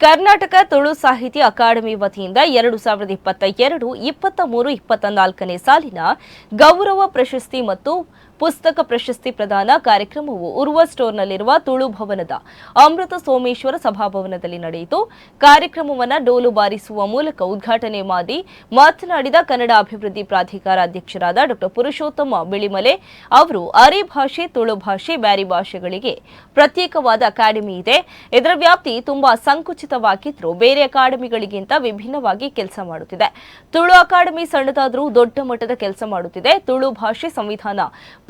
ಕರ್ನಾಟಕ ತುಳು ಸಾಹಿತ್ಯ ಅಕಾಡೆಮಿ ವತಿಯಿಂದ ಎರಡು ಸಾವಿರದ ಇಪ್ಪತ್ತ ಎರಡು, ಇಪ್ಪತ್ತ ಮೂರು, ಇಪ್ಪತ್ತ ನಾಲ್ಕನೇ ಸಾಲಿನ ಗೌರವ ಪ್ರಶಸ್ತಿ ಮತ್ತು ಪುಸ್ತಕ ಪ್ರಶಸ್ತಿ ಪ್ರದಾನ ಕಾರ್ಯಕ್ರಮವು ಉರ್ವ ಸ್ಟೋರ್ನಲ್ಲಿರುವ ತುಳು ಭವನದ ಅಮೃತ ಸೋಮೇಶ್ವರ ಸಭಾಭವನದಲ್ಲಿ ನಡೆಯಿತು. ಕಾರ್ಯಕ್ರಮವನ್ನು ಡೋಲು ಬಾರಿಸುವ ಮೂಲಕ ಉದ್ಘಾಟನೆ ಮಾಡಿ ಮಾತನಾಡಿದ ಕನ್ನಡ ಅಭಿವೃದ್ಧಿ ಪ್ರಾಧಿಕಾರ ಅಧ್ಯಕ್ಷರಾದ ಡಾ. ಪುರುಷೋತ್ತಮ ಬಿಳಿಮಲೆ ಅವರು, ಅರೆ ಭಾಷೆ, ತುಳು ಭಾಷೆ, ಬ್ಯಾರಿ ಭಾಷೆಗಳಿಗೆ ಪ್ರತ್ಯೇಕವಾದ ಅಕಾಡೆಮಿ ಇದೆ. ಇದರ ವ್ಯಾಪ್ತಿ ತುಂಬಾ ಸಂಕುಚಿತವಾಗಿದ್ದರೂ ಬೇರೆ ಅಕಾಡೆಮಿಗಳಿಗಿಂತ ವಿಭಿನ್ನವಾಗಿ ಕೆಲಸ ಮಾಡುತ್ತಿದೆ. ತುಳು ಅಕಾಡೆಮಿ ಸಣ್ಣದಾದರೂ ದೊಡ್ಡ ಮಟ್ಟದ ಕೆಲಸ ಮಾಡುತ್ತಿದೆ. ತುಳು ಭಾಷೆ ಸಂವಿಧಾನ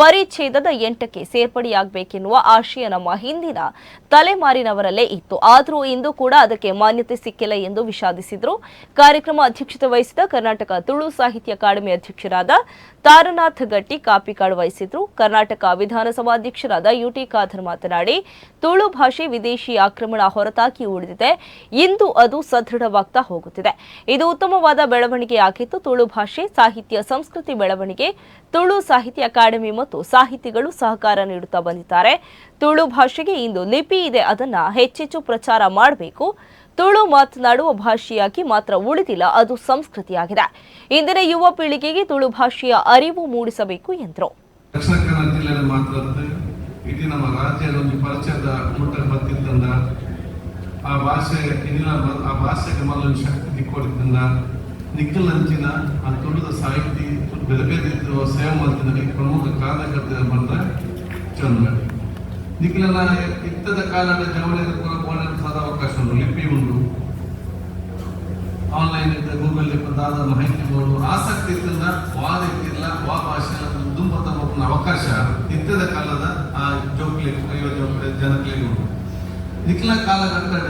ಪರಿಚ್ಛೇದದ ಎಂಟಕ್ಕೆ ಸೇರ್ಪಡೆಯಾಗಬೇಕೆನ್ನುವ ಆಶಯ ನಮ್ಮ ಹಿಂದಿನ ತಲೆಮಾರಿನವರಲ್ಲೇ ಇತ್ತು. ಆದರೂ ಇಂದು ಕೂಡ ಅದಕ್ಕೆ ಮಾನ್ಯತೆ ಸಿಕ್ಕಿಲ್ಲ ಎಂದು ವಿಷಾದಿಸಿದರು. ಕಾರ್ಯಕ್ರಮ ಅಧ್ಯಕ್ಷತೆ ವಹಿಸಿದ ಕರ್ನಾಟಕ ತುಳು ಸಾಹಿತ್ಯ ಅಕಾಡೆಮಿ ಅಧ್ಯಕ್ಷರಾದ ತಾರನಾಥ್ ಗಟ್ಟಿ ಕಾಪಿಕಾಡು ವಹಿಸಿದ್ರು. ಕರ್ನಾಟಕ ವಿಧಾನಸಭಾಧ್ಯಕ್ಷರಾದ ಯುಟಿ ಖಾದರ್ ಮಾತನಾಡಿ, ತುಳು ಭಾಷೆ ವಿದೇಶಿ ಆಕ್ರಮಣ ಹೊರತಾಗಿ ಉಳಿದಿದೆ. ಇಂದು ಅದು ಸದೃಢವಾಗ್ತಾ ಹೋಗುತ್ತಿದೆ. ಇದು ಉತ್ತಮವಾದ ಬೆಳವಣಿಗೆ ಆಗಿತ್ತು ತುಳು ಭಾಷೆ, ಸಾಹಿತ್ಯ, ಸಂಸ್ಕೃತಿ ಬೆಳವಣಿಗೆ, ತುಳು ಸಾಹಿತ್ಯ ಅಕಾಡೆಮಿ ಸಾಹಿತಿಗಳು ಸಹಕಾರ ನೀಡುತ್ತಾ ಬಂದಿದ್ದಾರೆ. ತುಳು ಭಾಷೆಗೆ ಇಂದು ಲಿಪಿ ಇದೆ. ಅದನ್ನ ಹೆಚ್ಚೆಚ್ಚು ಪ್ರಚಾರ ಮಾಡಬೇಕು. ತುಳು ಮಾತನಾಡುವ ಭಾಷೆಯಾಗಿ ಮಾತ್ರ ಉಳಿದಿಲ್ಲ. ಅದು ಸಂಸ್ಕೃತಿಯಾಗಿದೆ. ಇಂದಿನ ಯುವ ಪೀಳಿಗೆಗೆ ತುಳು ಭಾಷೆಯ ಅರಿವು ಮೂಡಿಸಬೇಕು ಎಂದರು. ಆ ಭಾಷೆ, ಇಂದಿನ ಆ ಭಾಷೆಗೆ ಮೊದಲು ಶಕ್ತಿ ದಿಕ್ಕೊಡಿದ್ದಂದ ನಿಖಿಲ್ ಆ ತೋಟದ ಸಾಹಿತಿ ಬೇರೆ ಬೇರೆ ಸೇವೆ ಮಾಡ್ತಿದ್ದಾರೆ ಪ್ರಮುಖ ಕಾರಣಕರ್ತ ಬಂದ ಚಂದ್ರ. ನಿಖಿಲನ ಇತ್ತದ ಕಾಲದ ಜವಳಿ ಸಾದ ಅವಕಾಶ ಉಂಟು. ಲಿಪಿ ಉಂಟು. ಆನ್ಲೈನ್ ಇದ್ದ ಗೂಗಲ್ ದಾದ ಮಾಹಿತಿ ನೋಡು ಆಸಕ್ತಿ ಇದ್ದಿಲ್ಲ ವಾದ ಇತ್ತಿಲ್ಲ ವಾ ಭಾಷೆ ತುಂಬ ಅವಕಾಶ ಇತ್ತದ ಕಾಲದ ಆ ಜೋಕ್ಲಿ ಜನಕ್ಲಿಗೆ ಉಂಟು. ನಿಖಿಲ ಕಾಲಘಟ್ಟ